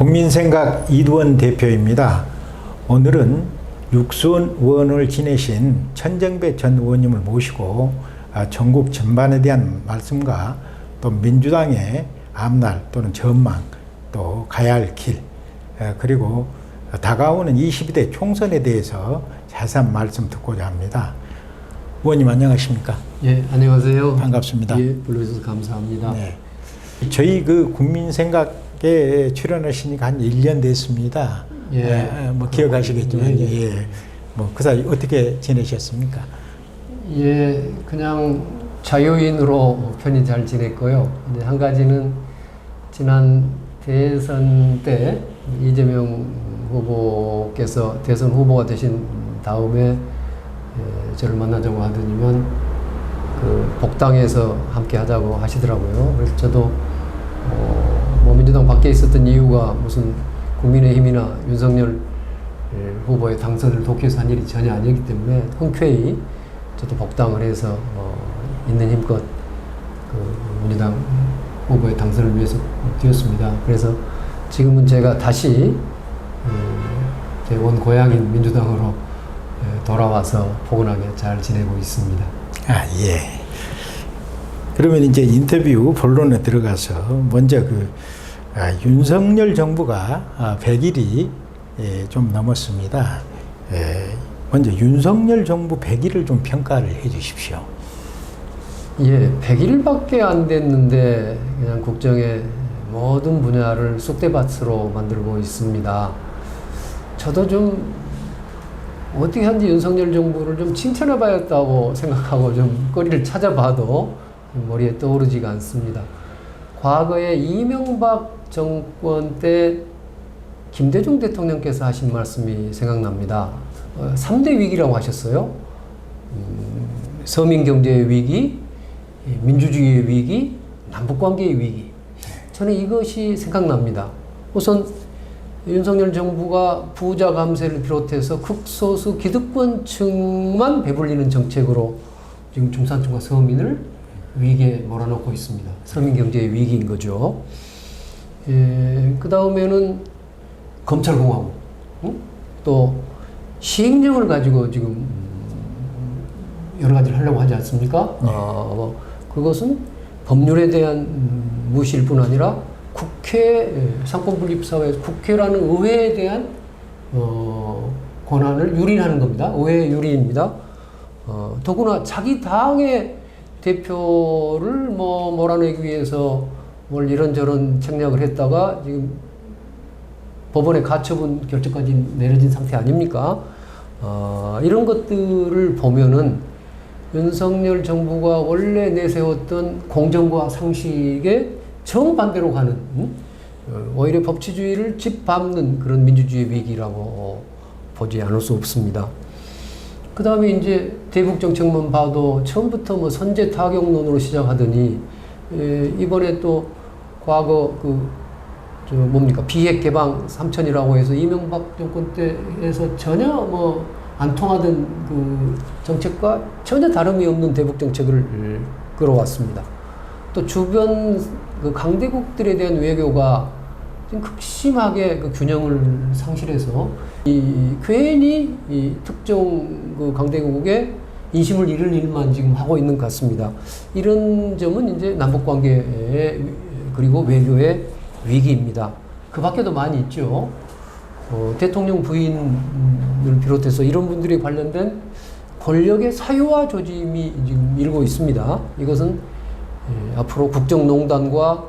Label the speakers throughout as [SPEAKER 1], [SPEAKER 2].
[SPEAKER 1] 국민생각 이두원 대표입니다. 오늘은 육수원 의원을 지내신 천정배 전 의원님을 모시고 아, 전국 전반에 대한 말씀과 또 민주당의 앞날 또는 전망 또 가야 할 길, 에, 그리고 다가오는 22대 총선에 대해서 자세한 말씀 듣고자 합니다. 의원님 안녕하십니까?
[SPEAKER 2] 예, 안녕하세요.
[SPEAKER 1] 반갑습니다.
[SPEAKER 2] 예, 불러주셔서 감사합니다.
[SPEAKER 1] 네. 저희 그 국민생각 에 출연하시니까 한 1년 됐습니다.
[SPEAKER 2] 예.
[SPEAKER 1] 에, 뭐 기억하시겠지만,
[SPEAKER 2] 예,
[SPEAKER 1] 예.
[SPEAKER 2] 예.
[SPEAKER 1] 뭐 그 사이 어떻게 지내셨습니까?
[SPEAKER 2] 예, 그냥 자유인으로 편히 잘 지냈고요. 근데 한 가지는 지난 대선 때 이재명 후보께서 대선 후보가 되신 다음에 예, 저를 만나자고 하더니만 그 복당에서 함께 하자고 하시더라고요. 그래서 저도 어, 뭐 민주당 밖에 있었던 이유가 무슨 국민의힘이나 윤석열 예, 후보의 당선을 돕기 위해서 한 일이 전혀 아니기 때문에 흔쾌히 저도 복당을 해서 어, 있는 힘껏 그 민주당 후보의 당선을 위해서 뛰었습니다. 그래서 지금은 제가 다시 제 원 고향인 민주당으로 예, 돌아와서 포근하게 잘 지내고 있습니다.
[SPEAKER 1] 아, 예. 그러면 이제 인터뷰 본론에 들어가서 먼저 그 아, 윤석열 정부가 아, 100일이 예, 좀 넘었습니다. 예, 먼저 윤석열 정부 100일을 좀 평가를 해 주십시오.
[SPEAKER 2] 예, 100일밖에 안 됐는데 그냥 국정의 모든 분야를 쑥대밭으로 만들고 있습니다. 저도 좀 어떻게 한지 윤석열 정부를 좀 칭찬해 봐야겠다고 생각하고 좀 거리를 찾아봐도 머리에 떠오르지가 않습니다. 과거에 이명박 정권 때 김대중 대통령께서 하신 말씀이 생각납니다. 어, 3대 위기라고 하셨어요. 음, 서민 경제의 위기, 예, 민주주의의 위기, 남북관계의 위기. 저는 이것이 생각납니다. 우선 윤석열 정부가 부자 감세를 비롯해서 극소수 기득권층만 배불리는 정책으로 지금 중산층과 서민을 위기에 몰아넣고 있습니다. 서민 경제의 위기인 거죠. 예, 그 다음에는 검찰공화국, 응? 또 시행령을 가지고 지금 음, 여러 가지를 하려고 하지 않습니까? 어, 뭐 그것은 법률에 대한 음, 무시일 뿐 아니라 국회 예, 상권분립사회에서 국회라는 의회에 대한 어, 권한을 유린하는 겁니다. 의회 유린입니다. 어, 더구나 자기 당의 대표를 뭐 몰아내기 위해서 뭘 이런저런 책략을 했다가 지금 법원의 가처분 결정까지 내려진 상태 아닙니까? 어, 이런 것들을 보면은 윤석열 정부가 원래 내세웠던 공정과 상식에 정반대로 가는 음? 어, 오히려 법치주의를 짓밟는 그런 민주주의 위기라고 어, 보지 않을 수 없습니다. 그 다음에 이제 대북 정책만 봐도 처음부터 뭐 선제 타격론으로 시작하더니 에, 이번에 또 과거 그 저 뭡니까 비핵 개방 삼천이라고 해서 이명박 정권 때에서 전혀 뭐 안 통하던 그 정책과 전혀 다름이 없는 대북 정책을 끌어왔습니다. 또 주변 그 강대국들에 대한 외교가 지금 극심하게 그 균형을 상실해서 이 괜히 이 특정 그 강대국의 인심을 잃을 일만 지금 하고 있는 것 같습니다. 이런 점은 이제 남북 관계의 그리고 외교의 위기입니다. 그 밖에도 많이 있죠. 어, 대통령 부인을 비롯해서 이런 분들이 관련된 권력의 사유화 조짐이 지금 일고 있습니다. 이것은 예, 앞으로 국정농단과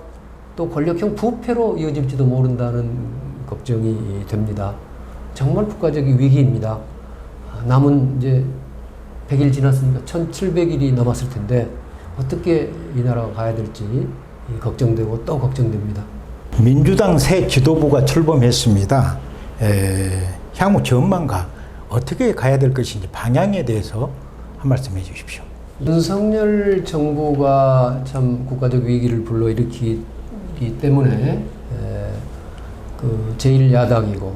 [SPEAKER 2] 또 권력형 부패로 이어질지도 모른다는 걱정이 됩니다. 정말 국가적인 위기입니다. 아, 남은 이제 100일 지났으니까 1700일이 남았을 텐데 어떻게 이 나라가 가야 될지 걱정되고 또 걱정됩니다.
[SPEAKER 1] 민주당 새 지도부가 출범했습니다. 에, 향후 전망과 어떻게 가야 될 것인지 방향에 대해서 한 말씀 해 주십시오.
[SPEAKER 2] 윤석열 정부가 참 국가적 위기를 불러일으키기 때문에 에, 그 제1야당이고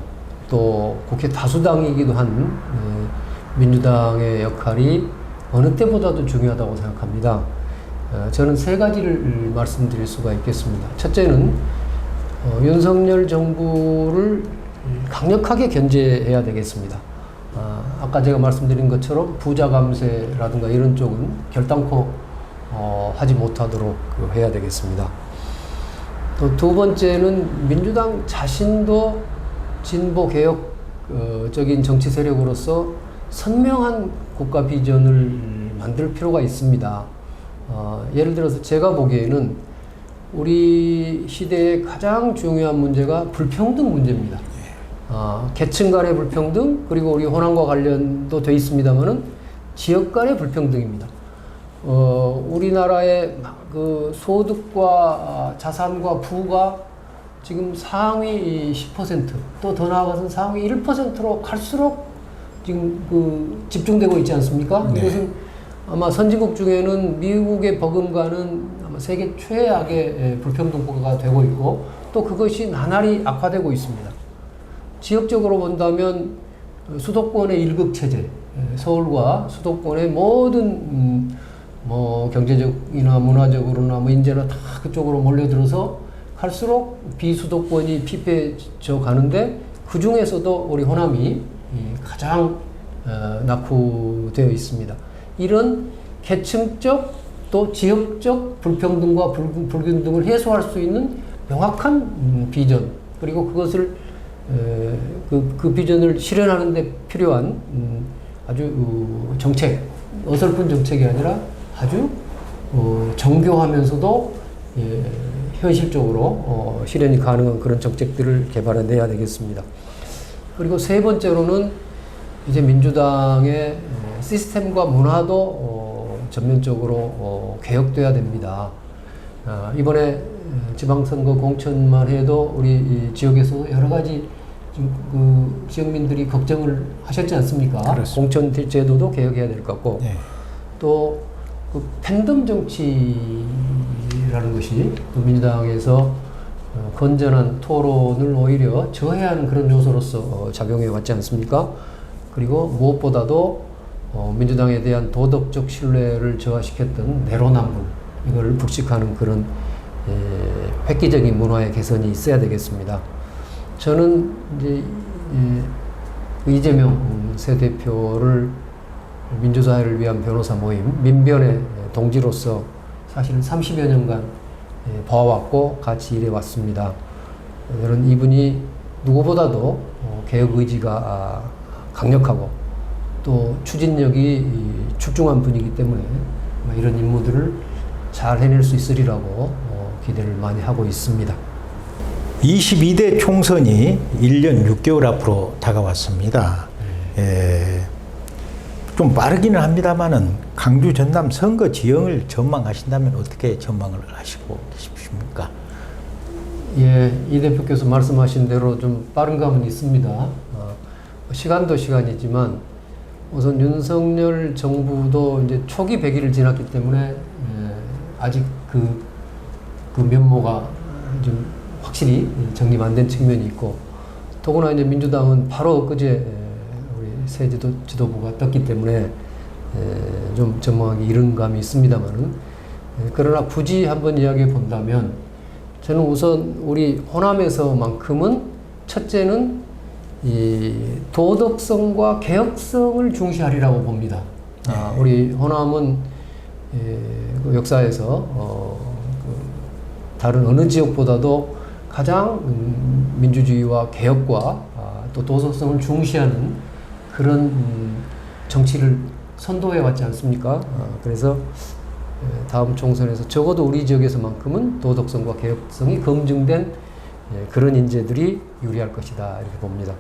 [SPEAKER 2] 또 국회 다수당이기도 한 에, 민주당의 역할이 어느 때보다도 중요하다고 생각합니다. 어, 저는 세 가지를 말씀드릴 수가 있겠습니다. 첫째는 어, 윤석열 정부를 강력하게 견제해야 되겠습니다. 아, 아까 제가 말씀드린 것처럼 부자 감세라든가 이런 쪽은 결단코 어, 하지 못하도록 그 해야 되겠습니다. 또 두 번째는 민주당 자신도 진보 개혁적인 정치 세력으로서 선명한 국가 비전을 만들 필요가 있습니다. 어, 예를 들어서 제가 보기에는 우리 시대의 가장 중요한 문제가 불평등 문제입니다. 아, 계층 간의 불평등 그리고 우리 호남과 관련도 돼 있습니다만은 지역 간의 불평등입니다. 어, 우리나라의 그 소득과 자산과 부가 지금 상위 10%또 더 나아가서는 상위 1%로 갈수록 지금 그 집중되고 있지 않습니까?
[SPEAKER 1] 네.
[SPEAKER 2] 아마 선진국 중에는 미국의 버금가는 아마 세계 최악의 에, 불평등국가가 되고 있고 또 그것이 나날이 악화되고 있습니다. 지역적으로 본다면 수도권의 일극 체제, 에, 서울과 수도권의 모든 음, 뭐 경제적이나 문화적으로나 뭐 인재나 다 그쪽으로 몰려들어서 갈수록 비수도권이 피폐져 가는데 그 중에서도 우리 호남이 이 가장 어, 낙후되어 있습니다. 이런 계층적 또 지역적 불평등과 불- 불균등을 해소할 수 있는 명확한 음, 비전 그리고 그것을 에, 그, 그 비전을 실현하는 데 필요한 음, 아주 어, 정책 어설픈 정책이 아니라 아주 어, 정교하면서도 예, 현실적으로 어, 실현이 가능한 그런 정책들을 개발해내야 되겠습니다. 그리고 세 번째로는 이제 민주당의 에, 시스템과 문화도 어, 전면적으로 어, 개혁돼야 됩니다. 아, 이번에 에, 지방선거 공천만 해도 우리 이 지역에서 여러 가지 그 지역민들이 걱정을 하셨지 않습니까?
[SPEAKER 1] 그렇습니다.
[SPEAKER 2] 공천 제도도 개혁해야 될 것 같고
[SPEAKER 1] 네.
[SPEAKER 2] 또그 팬덤 정치라는 것이 또 민주당에서 어, 건전한 토론을 오히려 저해하는 그런 요소로서 어, 작용해 왔지 않습니까? 그리고 무엇보다도 어, 민주당에 대한 도덕적 신뢰를 저하시켰던 내로남불 이걸 북식하는 그런 에, 획기적인 문화의 개선이 있어야 되겠습니다. 저는 이제 예, 이재명 음, 새 대표를 민주사회를 위한 변호사 모임 민변의 동지로서 사실은 30여 년간 예, 봐왔고 같이 일해 왔습니다. 저는 이분이 누구보다도 어, 개혁 의지가 아, 강력하고 또 추진력이 이, 출중한 분이기 때문에 아마 이런 임무들을 잘 해낼 수 있으리라고 어, 기대를 많이 하고 있습니다.
[SPEAKER 1] 22대 총선이 1년 6개월 앞으로 다가왔습니다. 예, 좀 빠르기는 합니다만은 강주 전남 선거 지형을 전망하신다면 어떻게 전망을 하시고 계십니까?
[SPEAKER 2] 예, 이 대표께서 말씀하신 대로 좀 빠른 감은 있습니다. 어, 시간도 시간이지만 우선 윤석열 정부도 이제 초기 100일을 지났기 때문에 예, 아직 그, 그 면모가 좀 확실히 정립 안 된 측면이 있고 더구나 이제 민주당은 바로 그제 예, 우리 새 지도, 지도부가 떴기 때문에 예, 좀 전망하기 이른 감이 있습니다만은 예, 그러나 굳이 한번 이야기해 본다면 저는 우선 우리 호남에서만큼은 첫째는 이 도덕성과 개혁성을 중시하리라고 봅니다. 아, 우리 호남은 예, 그 역사에서 어, 그 다른 어느 지역보다도 가장 음, 민주주의와 개혁과 아, 또 도덕성을 중시하는 그런 음, 정치를 선도해 왔지 않습니까? 아, 그래서 예, 다음 총선에서 적어도 우리 지역에서만큼은 도덕성과 개혁성이 검증된 예, 그런 인재들이 유리할 것이다 이렇게 봅니다.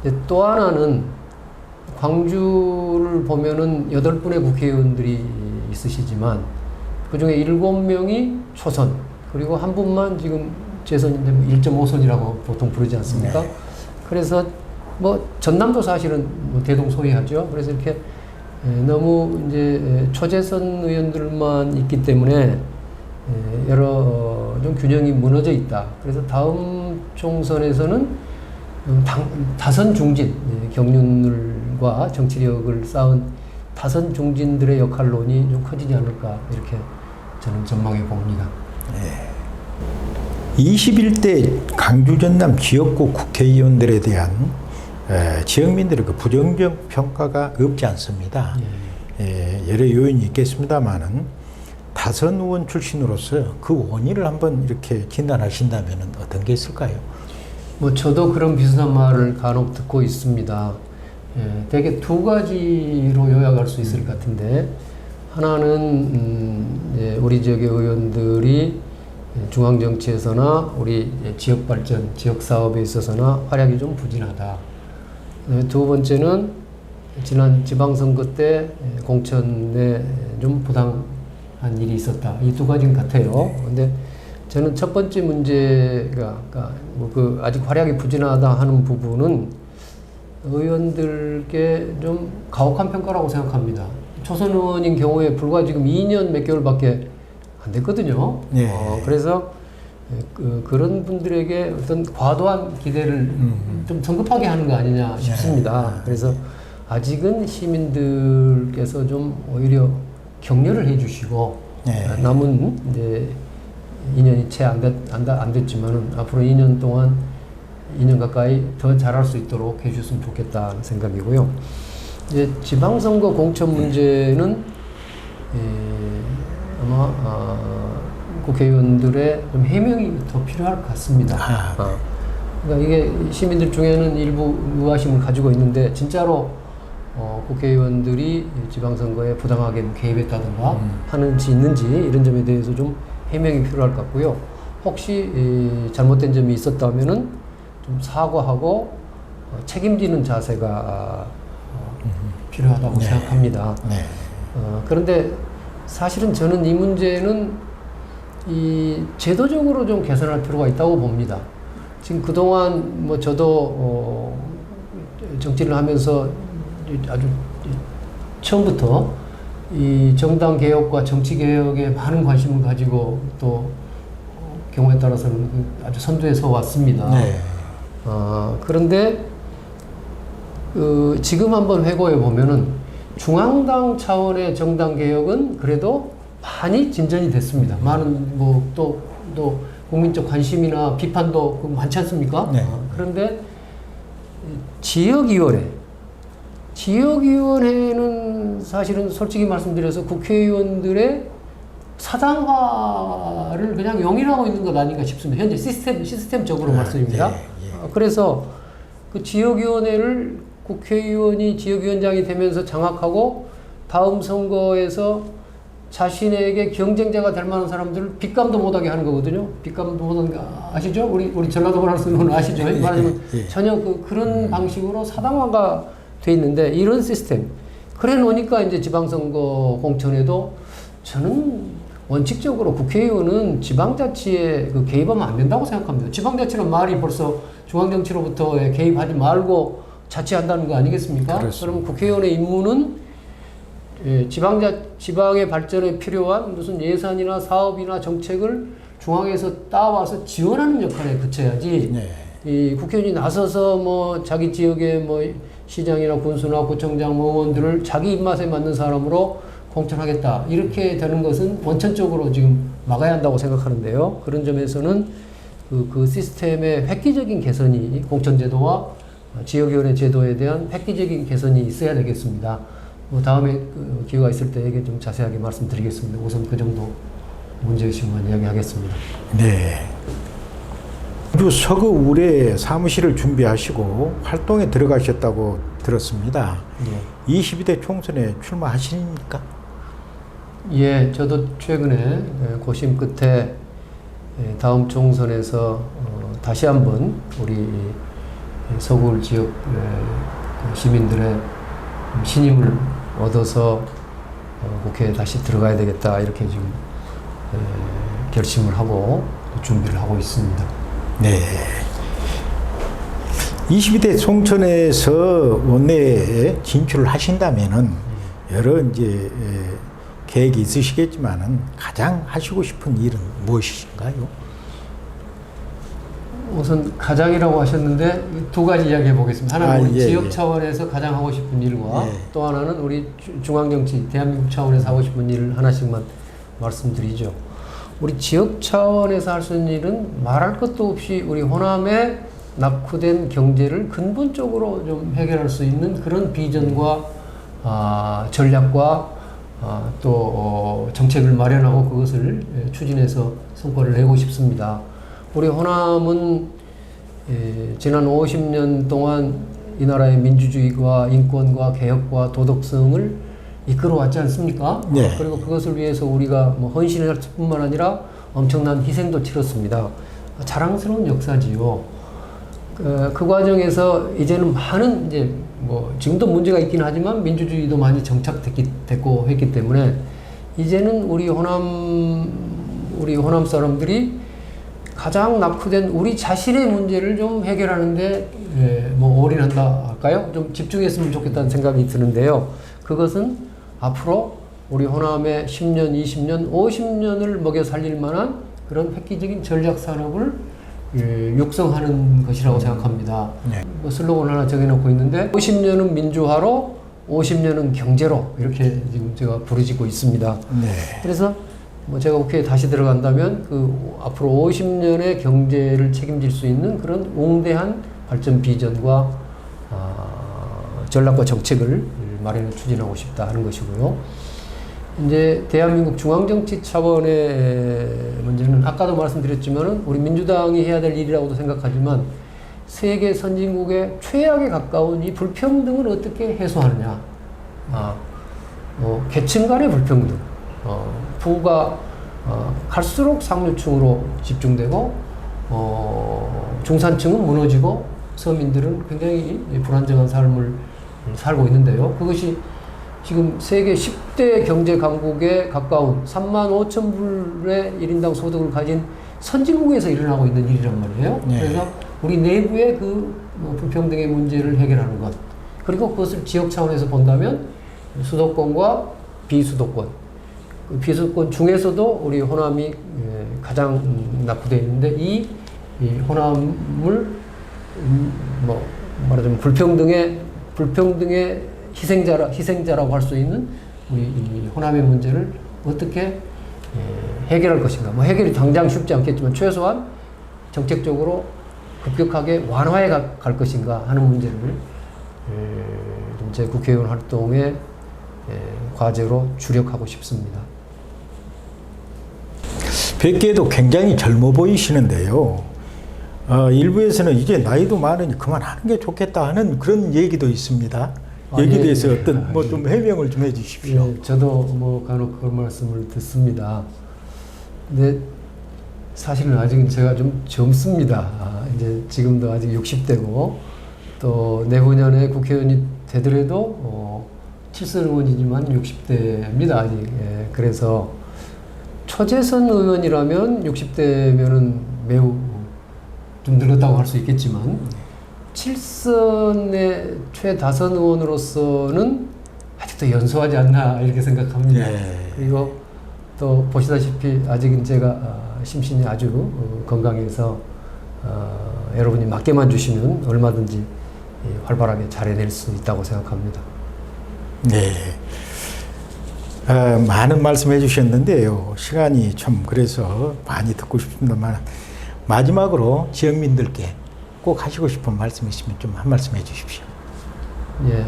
[SPEAKER 2] 이제 또 하나는 광주를 보면은 여덟 분의 국회의원들이 있으시지만 그 중에 일곱 명이 초선 그리고 한 분만 지금 재선인데 뭐 1.5선이라고 보통 부르지 않습니까? 그래서 뭐 전남도 사실은 뭐 대동소이하죠. 그래서 이렇게 에, 너무 이제 에, 초재선 의원들만 있기 때문에 에, 여러 어, 좀 균형이 무너져 있다. 그래서 다음 총선에서는 음, 당, 다선 중진 예, 경륜과 정치력을 쌓은 다선 중진들의 역할론이 좀 커지지 않을까 이렇게 저는 전망해 봅니다.
[SPEAKER 1] 21대 강주 전남 지역구 국회의원들에 대한 에, 지역민들의 그 부정적 평가가 없지 않습니다. 예, 여러 요인이 있겠습니다만은 다선 의원 출신으로서 그 원인을 한번 이렇게 진단하신다면 어떤 게 있을까요?
[SPEAKER 2] 뭐 저도 그런 비슷한 말을 간혹 듣고 있습니다. 예, 대개 두 가지로 요약할 수 있을 것 같은데 하나는 음, 예, 우리 지역의 의원들이 중앙 정치에서나 우리 지역 발전, 지역 사업에 있어서나 활약이 좀 부진하다. 네, 두 번째는 지난 지방선거 때 예, 공천에 좀 부당 한 일이 있었다. 이 두 가지는 같아요. 근데 저는 첫 번째 문제가 그러니까 뭐그 아직 활약이 부진하다 하는 부분은 의원들께 좀 가혹한 평가라고 생각합니다. 초선 의원인 경우에 불과 지금 2년 몇 개월밖에 안 됐거든요.
[SPEAKER 1] 예.
[SPEAKER 2] 어, 그래서 그, 그런 분들에게 어떤 과도한 기대를
[SPEAKER 1] 음.
[SPEAKER 2] 좀 성급하게 하는 거 아니냐 싶습니다. 그래서 아직은 시민들께서 좀 오히려 격려를 해주시고
[SPEAKER 1] 네.
[SPEAKER 2] 남은 이제 2년이 채안 됐, 안, 다- 안 됐지만은 앞으로 2년 동안 2년 가까이 더 잘할 수 있도록 해주셨으면 좋겠다는 생각이고요. 이제 지방선거 공천 문제는 에, 아마 아, 국회의원들의 좀 해명이 더 필요할 것 같습니다.
[SPEAKER 1] 아,
[SPEAKER 2] 아, 그러니까 이게 시민들 중에는 일부 의아심을 가지고 있는데 진짜로 어, 국회의원들이 지방선거에 부당하게 개입했다든가
[SPEAKER 1] 음.
[SPEAKER 2] 하는지 있는지 이런 점에 대해서 좀 해명이 필요할 것 같고요. 혹시 이, 잘못된 점이 있었다면은 좀 사과하고 어, 책임지는 자세가 어, 필요하다고
[SPEAKER 1] 네.
[SPEAKER 2] 생각합니다.
[SPEAKER 1] 네.
[SPEAKER 2] 어, 그런데 사실은 저는 이 문제는 이 제도적으로 좀 개선할 필요가 있다고 봅니다. 지금 그동안 뭐 저도 어, 정치를 하면서 아주 처음부터 이 정당 개혁과 정치 개혁에 많은 관심을 가지고 또 경우에 따라서는 그 아주 선두에서 왔습니다.
[SPEAKER 1] 네.
[SPEAKER 2] 어, 그런데 그 지금 한번 회고해 보면은 중앙당 차원의 정당 개혁은 그래도 많이 진전이 됐습니다. 많은 뭐또또 국민적 관심이나 비판도 그 많지 않습니까?
[SPEAKER 1] 네.
[SPEAKER 2] 어, 그런데 지역위원회 지역위원회는 사실은 솔직히 말씀드려서 국회의원들의 사당화를 그냥 용인하고 있는 것 아닌가 싶습니다. 현재 시스템 시스템적으로
[SPEAKER 1] 아,
[SPEAKER 2] 말씀입니다.
[SPEAKER 1] 예, 예.
[SPEAKER 2] 어, 그래서 그 지역위원회를 국회의원이 지역위원장이 되면서 장악하고 다음 선거에서 자신에게 경쟁자가 될 만한 사람들을 빗감도 못하게 하는 거거든요. 빗감도 못하는 거 아시죠? 우리 우리 전라도 말하는 아시죠?
[SPEAKER 1] 예,
[SPEAKER 2] 말하자면
[SPEAKER 1] 예, 예.
[SPEAKER 2] 전혀 그 그런 방식으로 사당화가 돼 있는데 이런 시스템 그래 놓으니까 이제 지방선거 공천에도 저는 원칙적으로 국회의원은 지방자치에 그 개입하면 안 된다고 생각합니다. 지방자치는 말이 벌써 중앙정치로부터 개입하지 말고 자치한다는 거 아니겠습니까?
[SPEAKER 1] 그렇습니다.
[SPEAKER 2] 그럼 국회의원의 임무는 예, 지방자 지방의 발전에 필요한 무슨 예산이나 사업이나 정책을 중앙에서 따와서 지원하는 역할에 그쳐야지.
[SPEAKER 1] 네.
[SPEAKER 2] 이 국회의원이 나서서 뭐 자기 지역의 뭐 시장이나 군수나 구청장 뭐 의원들을 자기 입맛에 맞는 사람으로 공천하겠다 이렇게 되는 것은 원천적으로 지금 막아야 한다고 생각하는데요. 그런 점에서는 그, 그 시스템의 획기적인 개선이 공천제도와 지역위원회 제도에 대한 획기적인 개선이 있어야 되겠습니다. 뭐 다음에 그 기회가 있을 때 이게 좀 자세하게 말씀드리겠습니다. 우선 그 정도 문제의식만 이야기하겠습니다.
[SPEAKER 1] 네. 주 서구 우뢰 사무실을 준비하시고 활동에 들어가셨다고 들었습니다.
[SPEAKER 2] 예.
[SPEAKER 1] 22대 총선에 출마하십니까?
[SPEAKER 2] 예, 저도 최근에 예, 고심 끝에 예, 다음 총선에서 어, 다시 한번 우리 이 서울 지역 예, 그 시민들의 신임을 얻어서 어, 국회에 다시 들어가야 되겠다 이렇게 지금 예, 결심을 하고 준비를 하고 있습니다.
[SPEAKER 1] 네. 22대 총선에서 원내에 진출을 하신다면은 여러 이제 에, 계획이 있으시겠지만은 가장 하시고 싶은 일은 무엇이신가요?
[SPEAKER 2] 우선 가장이라고 하셨는데 두 가지 이야기 해 보겠습니다. 하나는
[SPEAKER 1] 아,
[SPEAKER 2] 우리
[SPEAKER 1] 예,
[SPEAKER 2] 지역
[SPEAKER 1] 예.
[SPEAKER 2] 차원에서 가장 하고 싶은 일과
[SPEAKER 1] 예.
[SPEAKER 2] 또 하나는 우리 주- 중앙정치 대한민국 차원에서 하고 싶은 일을 하나씩만 말씀드리죠. 우리 지역 차원에서 할 수 있는 일은 말할 것도 없이 우리 호남의 낙후된 경제를 근본적으로 좀 해결할 수 있는 그런 비전과 아, 전략과 아, 또 어, 정책을 마련하고 그것을 예, 추진해서 성과를 내고 싶습니다. 우리 호남은 예, 지난 50년 동안 이 나라의 민주주의와 인권과 개혁과 도덕성을 이끌어왔지 않습니까?
[SPEAKER 1] 네.
[SPEAKER 2] 그리고 그것을 위해서 우리가 뭐 헌신을 할 뿐만 아니라 엄청난 희생도 치렀습니다. 자랑스러운 역사지요. 그, 그 과정에서 이제는 많은 이제 뭐 지금도 문제가 있긴 하지만 민주주의도 많이 정착됐고 했기 때문에 이제는 우리 호남 우리 호남 사람들이 가장 낙후된 우리 자신의 문제를 좀 해결하는데 예, 뭐 올인한다 할까요? 좀 집중했으면 좋겠다는 생각이 드는데요. 그것은 앞으로 우리 호남의 10년, 20년, 50년을 먹여 살릴 만한 그런 획기적인 전략 산업을 예, 육성하는 것이라고 생각합니다.
[SPEAKER 1] 네.
[SPEAKER 2] 뭐 슬로건 하나 정해놓고 있는데 50년은 민주화로 50년은 경제로 이렇게 지금 제가 부르짖고 있습니다.
[SPEAKER 1] 네.
[SPEAKER 2] 그래서 뭐 제가 국회에 다시 들어간다면 그 앞으로 50년의 경제를 책임질 수 있는 그런 웅대한 발전 비전과 아, 전략과 정책을 마련해 추진하고 싶다 하는 것이고요. 이제 대한민국 중앙정치 차원의 문제는 아까도 말씀드렸지만은 우리 민주당이 해야 될 일이라고도 생각하지만 세계 선진국의 최악에 가까운 이 불평등을 어떻게 해소하느냐. 아, 어, 계층 간의 불평등. 어, 부가 어, 갈수록 상류층으로 집중되고 어, 중산층은 무너지고 서민들은 굉장히 불안정한 삶을 살고 있는데요. 그것이 지금 세계 10대 경제 강국에 가까운 3만 5천 불의 1인당 소득을 가진 선진국에서 일어나고 있는 일이란 말이에요.
[SPEAKER 1] 네.
[SPEAKER 2] 그래서 우리 내부의 그뭐 불평등의 문제를 해결하는 것. 그리고 그것을 지역 차원에서 본다면 수도권과 비수도권. 그 비수도권 중에서도 우리 호남이 예, 가장 낙후되어 있는데 이, 이 호남을 음, 뭐 말하자면 불평등의 불평등의 희생자라 희생자라고 할 수 있는 우리 이 호남의 문제를 어떻게 예, 해결할 것인가. 뭐 해결이 당장 쉽지 않겠지만 최소한 정책적으로 급격하게 완화해 가- 갈 것인가 하는 문제를 예, 좀제 국회의원 활동의 예, 과제로 주력하고 싶습니다.
[SPEAKER 1] 뵙기에도 굉장히 젊어 보이시는데요. 어, 일부에서는 이제 나이도 많으니 그만하는 게 좋겠다 하는 그런 얘기도 있습니다.
[SPEAKER 2] 아,
[SPEAKER 1] 여기에
[SPEAKER 2] 예,
[SPEAKER 1] 대해서
[SPEAKER 2] 예.
[SPEAKER 1] 어떤 뭐 좀 해명을 좀 해주십시오.
[SPEAKER 2] 예, 저도 뭐 간혹 그런 말씀을 듣습니다. 근데 사실은 아직은 제가 좀 젊습니다. 아, 이제 지금도 아직 60대고 또 내후년에 국회의원이 되더라도 어, 7선 의원이지만 60대입니다 아직. 예, 그래서 초재선 의원이라면 60대면은 매우 좀 늙었다고 할 수 있겠지만 7선의 최다선 의원으로서는 아직도 연소하지 않나 이렇게 생각합니다.
[SPEAKER 1] 예.
[SPEAKER 2] 그리고 또 보시다시피 아직은 제가 어, 심신이 아주 어, 건강해서 어, 여러분이 맡겨만 주시면 얼마든지 예, 활발하게 잘 해낼 수 있다고 생각합니다.
[SPEAKER 1] 네. 아, 많은 말씀 해 주셨는데요. 시간이 참 그래서 많이 듣고 싶습니다만 마지막으로 지역민들께 꼭 하시고 싶은 말씀 있으면 좀 한 말씀 해주십시오.
[SPEAKER 2] 예. 에,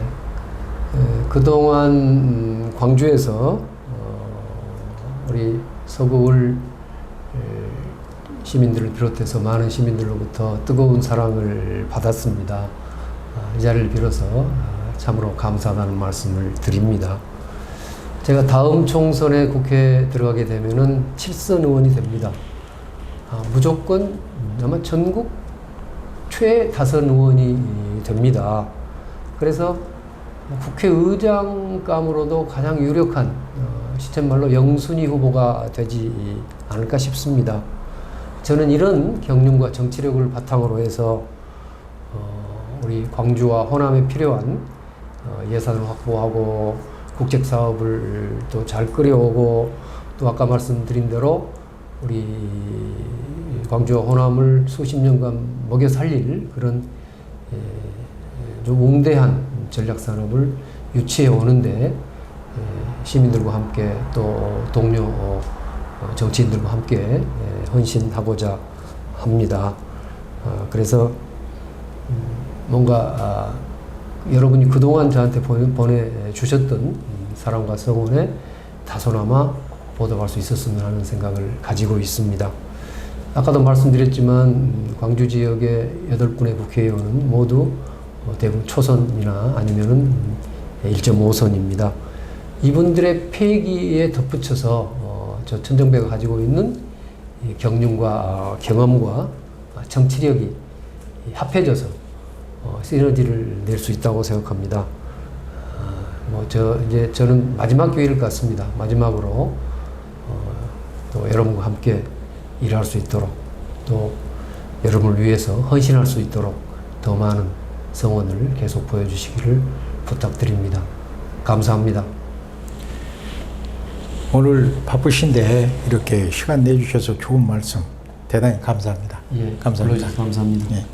[SPEAKER 2] 그동안 음, 광주에서 어, 우리 서구을 에, 시민들을 비롯해서 많은 시민들로부터 뜨거운 사랑을 받았습니다. 아, 이 자리를 빌어서 아, 참으로 감사하다는 말씀을 드립니다. 제가 다음 총선에 국회에 들어가게 되면은 7선 의원이 됩니다. 아, 무조건 아마 전국 최다선 의원이 됩니다. 그래서 국회의장감으로도 가장 유력한 어, 시쳇말로 영순위 후보가 되지 않을까 싶습니다. 저는 이런 경륜과 정치력을 바탕으로 해서 어, 우리 광주와 호남에 필요한 어, 예산을 확보하고 국책 사업을 또 잘 끌어오고 또 아까 말씀드린 대로 우리 광주와 호남을 수십 년간 먹여 살릴 그런 에, 좀 웅대한 전략 산업을 유치해 오는데 에, 시민들과 함께 또 동료 어, 어, 정치인들과 함께 예, 헌신하고자 합니다. 어, 그래서 음, 뭔가 아, 여러분이 그동안 저한테 보내, 보내주셨던 음, 사랑과 성원에 다소나마 보답할 수 있었으면 하는 생각을 가지고 있습니다. 아까도 말씀드렸지만 음, 광주 지역의 여덟 분의 국회의원은 모두 어, 대부분 초선이나 아니면은 음, 1.5선입니다. 이분들의 폐기에 덧붙여서 어, 저 천정배가 가지고 있는 이 경륜과 어, 경험과 어, 정치력이 이 합해져서 어, 시너지를 낼 수 있다고 생각합니다. 뭐 저 이제 저는 마지막 기회일 것 같습니다. 마지막으로 어, 또 여러분과 함께 일할 수 있도록 또 여러분을 위해서 헌신할 수 있도록 더 많은 성원을 계속 보여주시기를 부탁드립니다. 감사합니다.
[SPEAKER 1] 오늘 바쁘신데 이렇게 시간 내주셔서 좋은 말씀 대단히 감사합니다.
[SPEAKER 2] 예,
[SPEAKER 1] 감사합니다.
[SPEAKER 2] 감사합니다.
[SPEAKER 1] 예.